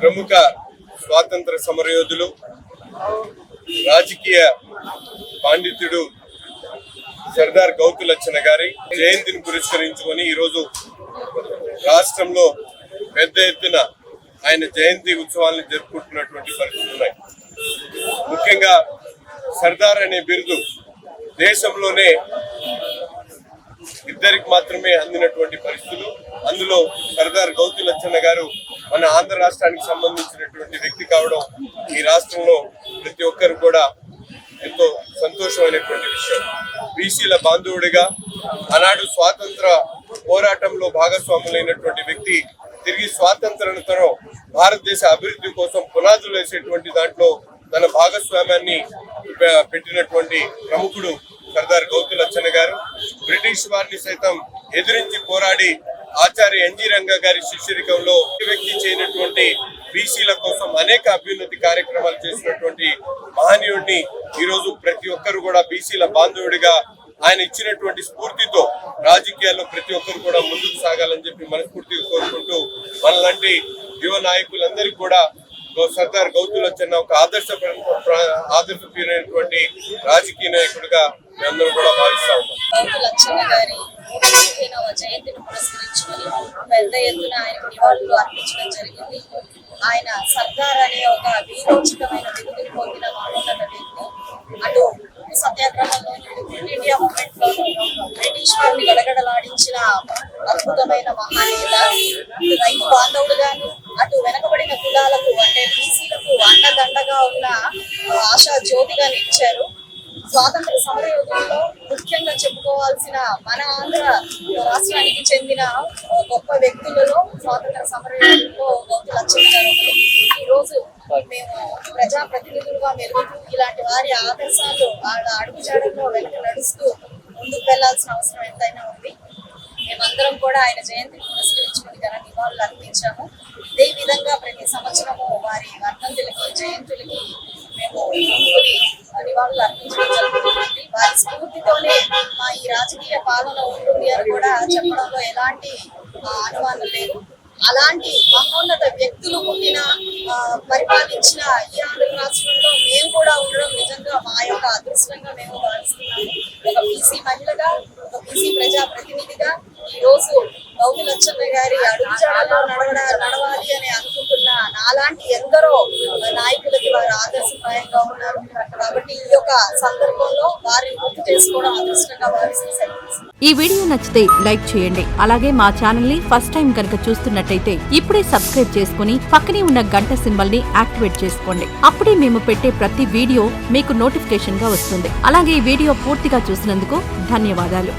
ప్రముఖ స్వాతంత్ర సమరయోధులు రాజకీయ పాండిత్యుడు సర్దార్ గౌతు లచ్చన్న గారి జయంతిని పురస్కరించుకొని ఈరోజు రాష్ట్రంలో పెద్ద ఎత్తున ఆయన జయంతి ఉత్సవాలను జరుపుకుంటున్నటువంటి పరిస్థితులు ఉన్నాయి. ముఖ్యంగా సర్దార్ అనే బిరుదు దేశంలోనే ఇద్దరికి మాత్రమే అందినటువంటి పరిస్థితులు. అందులో సర్దార్ గౌతు లచ్చన్న గారు మన ఆంధ్ర రాష్ట్రానికి సంబంధించినటువంటి వ్యక్తి కావడం ఈ రాష్ట్రంలో ప్రతి ఒక్కరు కూడా ఎంతో సంతోషమైనటువంటి విషయం. బీసీల బాంధవుడిగా ఆనాడు స్వాతంత్ర పోరాటంలో భాగస్వాములైనటువంటి వ్యక్తి తిరిగి స్వాతంత్రంతరం భారతదేశ అభివృద్ధి కోసం పునాదులు వేసేటువంటి దాంట్లో తన భాగస్వామ్యాన్ని పెట్టినటువంటి ప్రముఖుడు సర్దార్ గౌతులచ్చన్న గారు. బ్రిటిష్ వారిని సైతం ఎదిరించి పోరాడి ఆచార్య ఎన్జి రంగ గారి శిష్యరికంలో వ్యక్తి చేయనటువంటి బీసీల కోసం అనేక అభ్యున్నతి కార్యక్రమాలు చేసినటువంటి మహనీయుడిని ఈ రోజు ప్రతి ఒక్కరు కూడా బీసీల బాంధవుడిగా ఆయన ఇచ్చినటువంటి స్ఫూర్తితో రాజకీయాల్లో ప్రతి ఒక్కరు కూడా ముందుకు సాగాలని చెప్పి మనస్ఫూర్తిగా కోరుకుంటూ మనలాంటి యువ నాయకులందరికీ కూడా సర్దార్ గౌతు లచ్చన్న ఒక ఆదర్శ ఆదర్శప్రియమైనటువంటి రాజకీయ నాయకుడిగా మేమందరం కూడా భావిస్తా ఉన్నాం గౌతు గారి జయంతిని పురస్కరించుకొని పెద్ద ఎత్తున ఆయనకు నివాళులు అర్పించడం జరిగింది. ఆయన సర్దార్ అనే ఒక వీరోచితమైన విలువలు పొందిన మహోన్నత వ్యక్తి. అటు ఉప్పు ఇండియా మూమెంట్లో బ్రిటిష్ వారిని గడగడలాడించిన అద్భుతమైన మహానేత. రైతు బాంధవుడుగాను అటు వెనకబడిన కులాలకు అంటే బీసీలకు అండదండగా ఉన్న ఆశా జ్యోతిగా నిలిచారు. స్వాతంత్ర సమరయోధుల్లో ముఖ్యంగా చెప్పుకోవాల్సిన మన ఆంధ్ర రాష్ట్రానికి చెందిన గొప్ప వ్యక్తులలో స్వాతంత్ర సమరయోధుల్లో గౌతు లక్ష్మణ్ గారు ఈ రోజు మేము ప్రజా ప్రతినిధులుగా మెరుగుతూ ఇలాంటి వారి ఆదర్శాలు వాళ్ళ అడుగుజాడల్లో వెనక నడుస్తూ ముందుకు వెళ్ళాల్సిన అవసరం ఎంతైనా ఉంది. మేమందరం కూడా ఆయన జయంతిని పురస్కరించుకుని ఘన నివాళులు అర్పించాము. ఇదే విధంగా ప్రతి సంవత్సరము వారి వర్ధంతులకి జయంతులకి మేము నివాళులు అర్పించడం జరుగుతుంది. స్ఫూర్తితోనే మా ఈ రాజకీయ పాలన ఉంటుంది అని కూడా చెప్పడంలో ఎలాంటి అనుమానం లేదు. అలాంటి మహోన్నత వ్యక్తులు పుట్టిన పరిపాలించిన ఈ ఆంధ్ర రాష్ట్రంలో మేము కూడా ఉండడం నిజంగా మా యొక్క అదృష్టంగా మేము భావిస్తున్నాము. ఒక బీసీ మహిళగా ఒక బీసీ ప్రజా ప్రతినిధిగా ఈ రోజు గౌతు లచ్చన్న గారి అడుగుజాడల్లో నడవడ నడవాలి అని అనుకుంటున్న నాలాంటి ఎందరో నాయకులకి వారు ఆదర్శప్రాయంగా ఉన్నారు. కాబట్టి ఈ యొక్క సందర్భంలో వారిని గుర్తు చేసుకోవడం అదృష్టంగా భావిస్తూ ఈ వీడియో నచ్చితే లైక్ చేయండి. అలాగే మా ఛానల్ని ఫస్ట్ టైం కనుక చూస్తున్నట్టయితే ఇప్పుడే సబ్స్క్రైబ్ చేసుకుని పక్కనే ఉన్న గంట సింబల్ని యాక్టివేట్ చేసుకోండి. అప్పుడే మేము పెట్టే ప్రతి వీడియో మీకు నోటిఫికేషన్గా వస్తుంది. అలాగే ఈ వీడియో పూర్తిగా చూసినందుకు ధన్యవాదాలు.